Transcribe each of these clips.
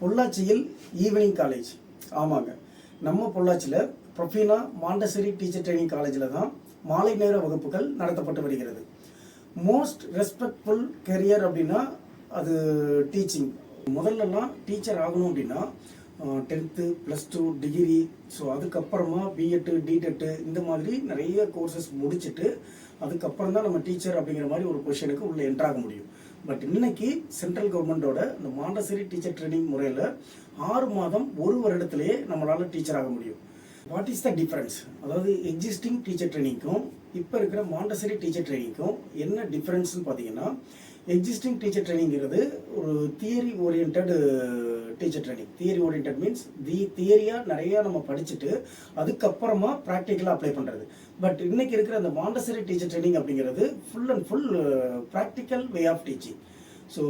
பொள்ளாச்சியில் evening college ஆமாங்க. நம்ம பொள்ளாச்சியில் ப்ரொஃபீனா மாண்டசரி டீச்சர் ட்ரைனிங் காலேஜில் தான் மாலை நேர வகுப்புகள் நடத்தப்பட்டு வருகிறது. மோஸ்ட் ரெஸ்பெக்ட்ஃபுல் கெரியர் அப்படின்னா அது டீச்சிங் முதல்லலாம் டீச்சர் ஆகணும் அப்படின்னா tenth plus two degree so அதுக்கப்புறமா பிஎட்டு டிடெட்டு இந்த மாதிரி நிறைய கோர்சஸ் முடிச்சுட்டு அதுக்கப்புறம் தான் நம்ம டீச்சர் அப்படிங்கிற மாதிரி ஒரு பொசிஷனுக்கு உள்ளே என்ட்ராக முடியும். பட் இன்னைக்கு சென்ட்ரல் கவர்மெண்டோட இந்த மாண்டசரி டீச்சர் ட்ரைனிங் முறையில் ஆறு மாதம் ஒரு வருடத்திலேயே நம்மளால் டீச்சர் ஆக முடியும். வாட் இஸ் த டிஃப்ரென்ஸ் அதாவது எக்ஸிஸ்டிங் டீச்சர் ட்ரைனிங்க்கும் இப்போ இருக்கிற மாண்டசரி டீச்சர் ட்ரைனிங்க்கும் என்ன டிஃப்ரென்ஸ்னு பார்த்தீங்கன்னா எக்ஸிஸ்டிங் டீச்சர் ட்ரைனிங்கிறது ஒரு theory orient teacher training theory orient means the தியரியாக நிறையா நம்ம படிச்சுட்டு அதுக்கப்புறமா ப்ராக்டிக்கலாக அப்ளை பண்ணுறது பட் இன்னைக்கு இருக்கிற அந்த மாண்டசரி டீச்சர் ட்ரைனிங் அப்படிங்கிறது full and full practical way of teaching so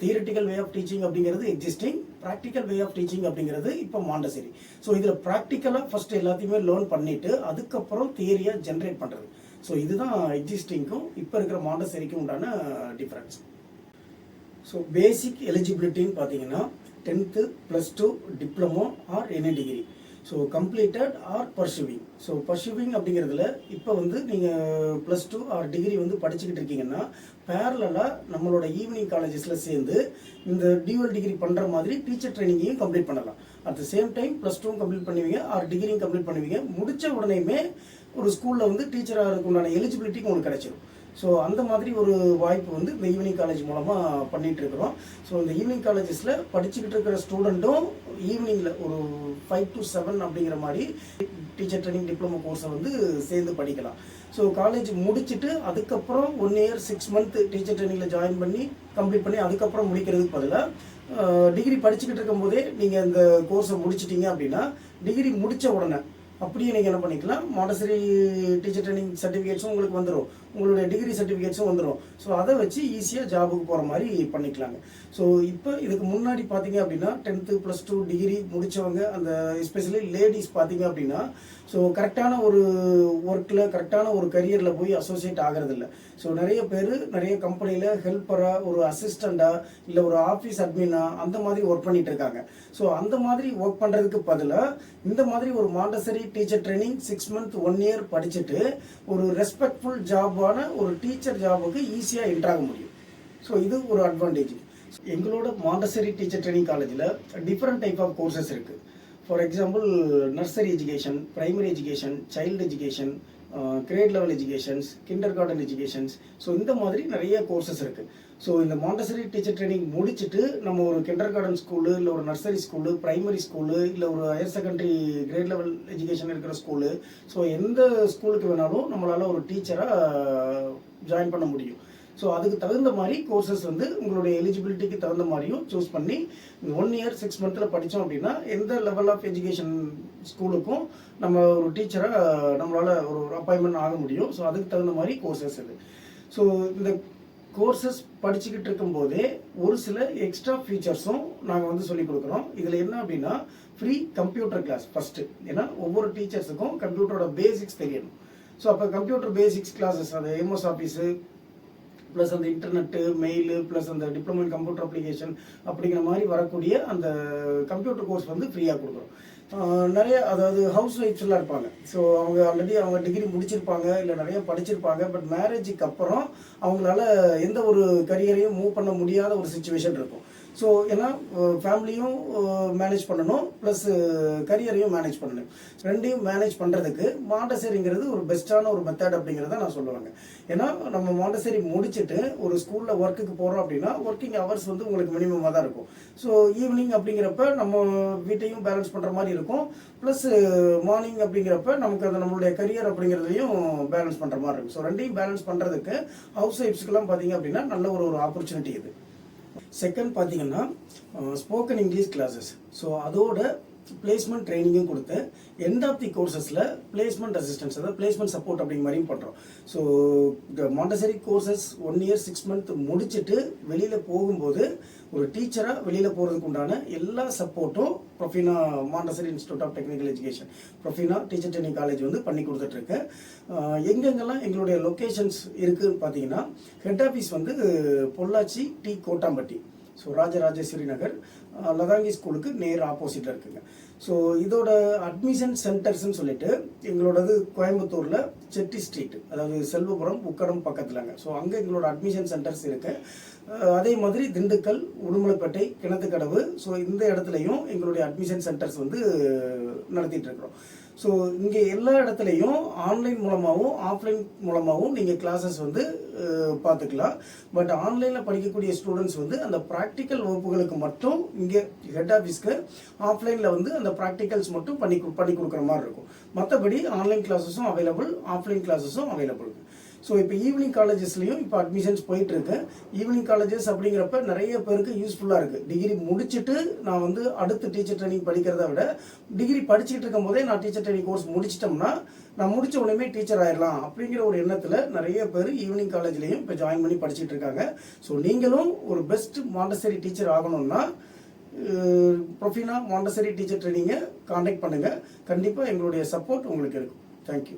theoretical way of teaching அப்படிங்கிறது existing practical way of teaching அப்படிங்கிறது இப்போ மாண்டசரி ஸோ இதில் ப்ராக்டிக்கலாக ஃபர்ஸ்ட் எல்லாத்தையுமே லேர்ன் பண்ணிட்டு அதுக்கப்புறம் தியரியாக ஜென்ரேட் பண்ணுறது ஸோ இதுதான் எக்ஸிஸ்டிங்க்கும் இப்போ இருக்கிற மாண்டசரிக்கும் உண்டான டிஃப்ரென்ஸ் ஸோ பேசிக் எலிஜிபிலிட்டின்னு பார்த்தீங்கன்னா tenth plus two diploma or என்ன degree so completed or pursuing so pursuing அப்படிங்கிறதுல இப்போ வந்து நீங்கள் ப்ளஸ் டூ ஆர் டிகிரி வந்து படிச்சுக்கிட்டு இருக்கீங்கன்னா பேரலாக நம்மளோட ஈவினிங் காலேஜஸில் சேர்ந்து இந்த டியூவல் டிகிரி பண்ணுற மாதிரி டீச்சர் ட்ரைனிங்கையும் கம்ப்ளீட் பண்ணலாம். At the same time plus டூவும் கம்ப்ளீட் பண்ணுவீங்க ஆர் டிகிரியும் கம்ப்ளீட் பண்ணுவீங்க. முடித்த உடனேயுமே ஒரு ஸ்கூலில் வந்து டீச்சராக உண்டான எலிஜிபிலிட்டிக்கு உங்களுக்கு கிடைச்சிடும் ஸோ அந்த மாதிரி ஒரு வாய்ப்பு வந்து இந்த ஈவினிங் காலேஜ் மூலமாக பண்ணிகிட்ருக்குறோம் இருக்கிறோம் ஸோ இந்த ஈவினிங் காலேஜஸில் படிச்சுக்கிட்டு இருக்கிற ஸ்டூடெண்ட்டும் ஈவினிங்கில் ஒரு ஃபைவ் டு செவன் அப்படிங்கிற மாதிரி டீச்சர் ட்ரைனிங் டிப்ளமோ கோர்ஸை வந்து சேர்ந்து படிக்கலாம். ஸோ காலேஜ் முடிச்சுட்டு அதுக்கப்புறம் one year six month teacher ட்ரைனிங்கில் join பண்ணி கம்ப்ளீட் பண்ணி அதுக்கப்புறம் முடிக்கிறதுக்கு பதிலாக டிகிரி படிச்சுக்கிட்டு இருக்கும்போதே நீங்கள் இந்த கோர்ஸை முடிச்சிட்டிங்க அப்படின்னா டிகிரி முடித்த உடனே அப்படியே நீங்கள் என்ன பண்ணிக்கலாம் மாண்டசரி டீச்சர் ட்ரைனிங் சர்டிஃபிகேட்ஸும் உங்களுக்கு வந்துடும் உங்களுடைய டிகிரி சர்டிஃபிகேட்ஸும் வந்துடும் ஸோ அதை வச்சு ஈஸியாக ஜாபுக்கு போகிற மாதிரி பண்ணிக்கலாங்க. ஸோ இப்போ இதுக்கு முன்னாடி பார்த்தீங்க அப்படின்னா டென்த்து ப்ளஸ் டூ டிகிரி முடித்தவங்க அந்த எஸ்பெஷலி லேடிஸ் பார்த்தீங்க அப்படின்னா ஸோ கரெக்டான ஒரு ஒர்க்கில் கரெக்டான ஒரு கரியரில் போய் அசோசியேட் ஆகிறதில்ல. ஸோ நிறைய பேர் நிறைய கம்பெனியில் ஹெல்ப்பராக ஒரு அசிஸ்டண்ட்டாக இல்லை ஒரு ஆஃபீஸ் அட்மினா அந்த மாதிரி ஒர்க் பண்ணிகிட்டு இருக்காங்க. ஸோ அந்த மாதிரி ஒர்க் பண்ணுறதுக்கு பதிலாக இந்த மாதிரி ஒரு Montessori teacher training six month one year படிச்சுட்டு ஒரு ரெஸ்பெக்ட்ஃபுல் ஜாபான ஒரு டீச்சர் ஜாபுக்கு ஈஸியாக என்ட்ராக முடியும். ஸோ இது ஒரு அட்வான்டேஜ் எங்களோட மாண்டசரி டீச்சர் ட்ரைனிங் காலேஜில் டிஃப்ரெண்ட் டைப் ஆஃப் கோர்சஸ் இருக்குது for example nursery education primary education child education grade level educations kindergarten educations so இந்த மாதிரி நிறைய கோர்சஸ் இருக்குது ஸோ இந்த மாண்டசரி டீச்சர் ட்ரைனிங் முடிச்சுட்டு நம்ம ஒரு கிண்டர் கார்டன் ஸ்கூலு இல்லை ஒரு நர்சரி ஸ்கூலு ப்ரைமரி ஸ்கூலு இல்லை ஒரு higher secondary grade level education இருக்கிற ஸ்கூலு ஸோ எந்த ஸ்கூலுக்கு வேணாலும் நம்மளால் ஒரு டீச்சராக ஜாயின் பண்ண முடியும். ஸோ அதுக்கு தகுந்த மாதிரி கோர்சஸ் வந்து உங்களுடைய எலிஜிபிலிட்டிக்கு தகுந்த மாதிரியும் சூஸ் பண்ணி ஒன் இயர் சிக்ஸ் மந்த்தில் படித்தோம் அப்படின்னா எந்த லெவல் ஆஃப் எஜுகேஷன் ஸ்கூலுக்கும் நம்ம ஒரு டீச்சராக நம்மளால் ஒரு அப்பாயின்மெண்ட் ஆக முடியும். ஸோ அதுக்கு தகுந்த மாதிரி கோர்சஸ் இது. ஸோ இந்த கோர்சஸ் படிச்சுக்கிட்டு இருக்கும்போதே ஒரு சில எக்ஸ்ட்ரா ஃபீச்சர்ஸும் நாங்கள் வந்து சொல்லிக் கொடுக்குறோம். இதில் என்ன அப்படின்னா ஃப்ரீ கம்ப்யூட்டர் கிளாஸ் ஃபஸ்ட்டு ஏன்னா ஒவ்வொரு டீச்சர்ஸுக்கும் கம்ப்யூட்டரோட பேசிக்ஸ் தெரியணும். ஸோ அப்போ கம்ப்யூட்டர் பேசிக்ஸ் கிளாஸஸ் அந்த எம்எஸ் ஆஃபீஸு ப்ளஸ் அந்த இன்டர்நெட்டு மெயிலு ப்ளஸ் அந்த டிப்ளமோ இன் கம்ப்யூட்டர் அப்ளிகேஷன் அப்படிங்கிற மாதிரி வரக்கூடிய அந்த கம்ப்யூட்டர் கோர்ஸ் வந்து ஃப்ரீயாக கொடுக்குறோம். நிறைய அதாவது ஹவுஸ் ஒய்ஃப்ஸ்லாம் இருப்பாங்க. ஸோ அவங்க ஆல்ரெடி அவங்க டிகிரி முடிச்சிருப்பாங்க இல்லை நிறைய படிச்சிருப்பாங்க பட் மேரேஜுக்கு அப்புறம் அவங்களால எந்த ஒரு கரியரையும் மூவ் பண்ண முடியாத ஒரு சுச்சுவேஷன் இருக்கும். ஸோ ஏன்னா ஃபேமிலியும் மேனேஜ் பண்ணணும். ப்ளஸ் கரியரையும் மேனேஜ் பண்ணணும். ரெண்டையும் மேனேஜ் பண்ணுறதுக்கு மாண்டசேரிங்கிறது ஒரு பெஸ்ட்டான ஒரு மெத்தட் அப்படிங்கிறத நான் சொல்லுவாங்க. ஏன்னா நம்ம மாண்டசேரி முடிச்சுட்டு ஒரு ஸ்கூலில் ஒர்க்குக்கு போகிறோம் அப்படின்னா ஒர்க்கிங் ஹவர்ஸ் வந்து உங்களுக்கு மினிமமாக தான் இருக்கும். ஸோ ஈவினிங் அப்படிங்கிறப்ப நம்ம வீட்டையும் பேலன்ஸ் பண்ணுற மாதிரி இருக்கும். ப்ளஸ் மார்னிங் அப்படிங்கிறப்ப நமக்கு அது நம்மளுடைய கரியர் அப்படிங்கிறதையும் பேலன்ஸ் பண்ணுற மாதிரி இருக்கும். ஸோ ரெண்டையும் பேலன்ஸ் பண்ணுறதுக்கு ஹவுஸ் ஒய்ஃப்ஸ்க்கெல்லாம் பார்த்தீங்க அப்படின்னா நல்ல ஒரு ஒரு ஆப்பர்ச்சுனிட்டி இது. செகண்ட் பார்த்தீங்கன்னா ஸ்போக்கன் இங்கிலீஷ் கிளாஸஸ் ஸோ அதோட பிளேஸ்மெண்ட் ட்ரைனிங்கும் கொடுத்து எண்ட் ஆஃப் தி கோர்சஸில் பிளேஸ்மெண்ட் அசிஸ்டன்ஸ் அதாவது பிளேஸ்மெண்ட் சப்போர்ட் அப்படிங்கிற மாதிரியும் பண்ணுறோம் ஸோ இந்த Montessori courses one year six month முடிச்சுட்டு வெளியில் போகும்போது ஒரு டீச்சராக வெளியில் போகிறதுக்கு உண்டான எல்லா சப்போர்ட்டும் Profina Montessori institute of technical education Profina teacher training college வந்து பண்ணி கொடுத்துட்ருக்கு. எங்கெங்கெல்லாம் எங்களுடைய லொக்கேஷன்ஸ் இருக்குதுன்னு பார்த்தீங்கன்னா ஹெட் ஆஃபீஸ் வந்து பொள்ளாச்சி டி கோட்டாம்பட்டி. ஸோ ராஜராஜேஸ்வரி நகர் லதாங்கி ஸ்கூலுக்கு நேர் ஆப்போசிட்டில் இருக்குங்க. ஸோ இதோட அட்மிஷன் சென்டர்ஸ்னு சொல்லிட்டு எங்களோடது கோயம்புத்தூரில் செட்டி ஸ்ட்ரீட் அதாவது செல்வபுரம் உக்கடம் பக்கத்துலங்க. ஸோ அங்கே எங்களோட அட்மிஷன் சென்டர்ஸ் இருக்கு. Uh, அதே மாதிரி திண்டுக்கல் உடுமலைப்பேட்டை கிணத்துக்கடவு. ஸோ இந்த இடத்துலையும் எங்களுடைய அட்மிஷன் சென்டர்ஸ் வந்து நடத்திட்டு இருக்கிறோம். ஸோ இங்கே எல்லா இடத்துலையும் ஆன்லைன் மூலமாகவும் ஆஃப்லைன் மூலமாகவும் நீங்கள் கிளாஸஸ் வந்து பார்த்துக்கலாம். பட் ஆன்லைனில் படிக்கக்கூடிய ஸ்டூடெண்ட்ஸ் வந்து அந்த ப்ராக்டிக்கல் வகுப்புகளுக்கு மட்டும் இங்கே ஹெட் ஆஃபீஸ்க்கு ஆஃப்லைனில் வந்து அந்த ப்ராக்டிக்கல்ஸ் மட்டும் பண்ணி பண்ணி கொடுக்குற மாதிரி இருக்கும். மற்றபடி ஆன்லைன் கிளாஸஸும் அவைலபிள் ஆஃப்லைன் கிளாஸஸும் அவைலபிள் ஸோ இப்போ ஈவினிங் காலேஜஸ்லையும் இப்போ அட்மிஷன்ஸ் போயிட்டுருக்கு. ஈவினிங் காலேஜஸ் அப்படிங்கிறப்ப நிறைய பேருக்கு யூஸ்ஃபுல்லாக இருக்குது டிகிரி முடிச்சுட்டு நான் வந்து அடுத்து டீச்சர் ட்ரைனிங் படிக்கிறத விட டிகிரி படிச்சுட்டு இருக்கும் போதே நான் டீச்சர் ட்ரைனிங் கோர்ஸ் முடிச்சிட்டோம்னா நான் முடிச்ச உடனே டீச்சர் ஆயிடலாம் அப்படிங்கிற ஒரு எண்ணத்தில் நிறைய பேர் ஈவினிங் காலேஜ்லேயும் இப்போ ஜாயின் பண்ணி படிச்சுட்டு இருக்காங்க. ஸோ நீங்களும் ஒரு பெஸ்ட் மாண்டசரி டீச்சர் ஆகணும்னா ப்ரொஃபினா மாண்டசரி டீச்சர் ட்ரைனிங்கை காண்டாக்ட் பண்ணுங்கள் கண்டிப்பாக எங்களுடைய சப்போர்ட் உங்களுக்கு இருக்கும். தேங்க்யூ